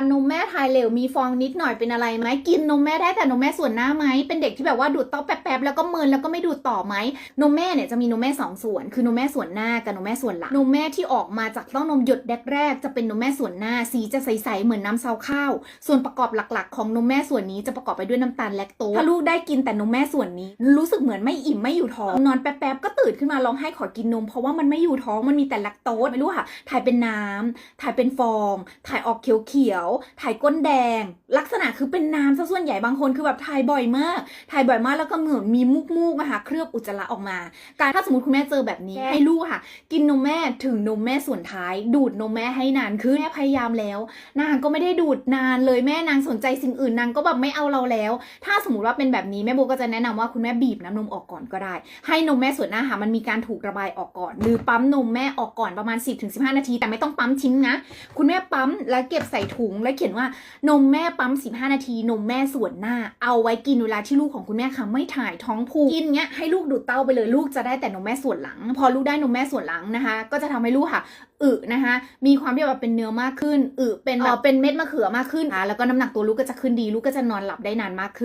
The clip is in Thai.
ารนมแม่ถ่ายเหลวมีฟองนิดหน่อยเป็นอะไรไหมกินนมแม่ได้แต่นมแม่ส่วนหน้าไหมเป็นเด็กที่แบบว่าดูดเต้าแป๊บๆแล้วก็เมินแล้วก็ไม่ดูดต่อไหมนมแม่เนี่ยจะมีนมแม่สองส่วน คือนมแม่ส่วนหน้ากับนมแม่ส่วนหลังนมแม่ที่ออกมาจากเต้านมหยดแรกๆจะเป็นนมแม่ส่วนหน้าสีจะใสๆเหมือนน้ำซาวข้าว ส่วนประกอบหลักๆ ของนมแม่ส่วนนี้จะประกอบไปด้วยน้ำตาลแลคโตสถ้าลูกได้กินแต่นมแม่ส่วนนี้ รู้สึกเหมือนไม่อิ่มไม่อยู่ท้องนอนแป๊บๆก็ตื่นขึ้นมาร้องไห้ขอกินนม เพราะว่ามันไม่อยู่ท้องมันมีแต่แลคโตสไม่รู้ค่ะถ่ายเป็นน้ำถ่ายเป็นฟอง ถ่ายออกเขียวถ่ายก้นแดง ลักษณะคือเป็นน้ำซะส่วนใหญ่บางคนคือแบบถ่ายบ่อยมาก ถ่ายบ่อยมากแล้วก็เหมือนมีมุกมูกๆอะค่ะเคลือบอุจจาระออกมา การถ้าสมมติคุณแม่เจอแบบนี้ให้ลูกค่ะ กินนมแม่ถึงนมแม่ส่วนท้าย ดูดนมแม่ให้นานขึ้นแม่พยายามแล้ว นางก็ไม่ได้ดูดนานเลยแม่นางสนใจสิ่งอื่นนางก็แบบไม่เอาเราแล้ว ถ้าสมมติว่าเป็นแบบนี้แม่โบก็จะแนะนำว่าคุณแม่บีบน้ำนมออกก่อนก็ได้ ให้นมแม่ส่วนหน้าค่ะมันมีการถูกระบายออกก่อน หรือปั๊มนมแม่ออกก่อนประมาณ 10-15 นาที แต่ไม่ต้องปั๊มทิ้งนะ คุณแม่ปั๊มแล้วเก็บใส่ถุงแล้วเขียนว่านมแม่ปั๊ม 15 นาที นมแม่ส่วนหน้า เอาไว้กินเวลาที่ลูกของคุณแม่ค่ะไม่ถ่ายท้องผูกกินเงี้ยให้ลูกดูดเต้าไปเลยลูกจะได้แต่นมแม่ส่วนหลัง พอลูกได้นมแม่ส่วนหลังนะคะ ก็จะทำให้ลูกค่ะอึนะคะมีความที่แบบเป็นเนื้อมากขึ้นอึเป็นแบบเป็นเม็ดมะเขือมากขึ้นอะแล้วก็น้ำหนักตัวลูกก็จะขึ้นดี ลูกก็จะนอนหลับได้นานมากขึ้น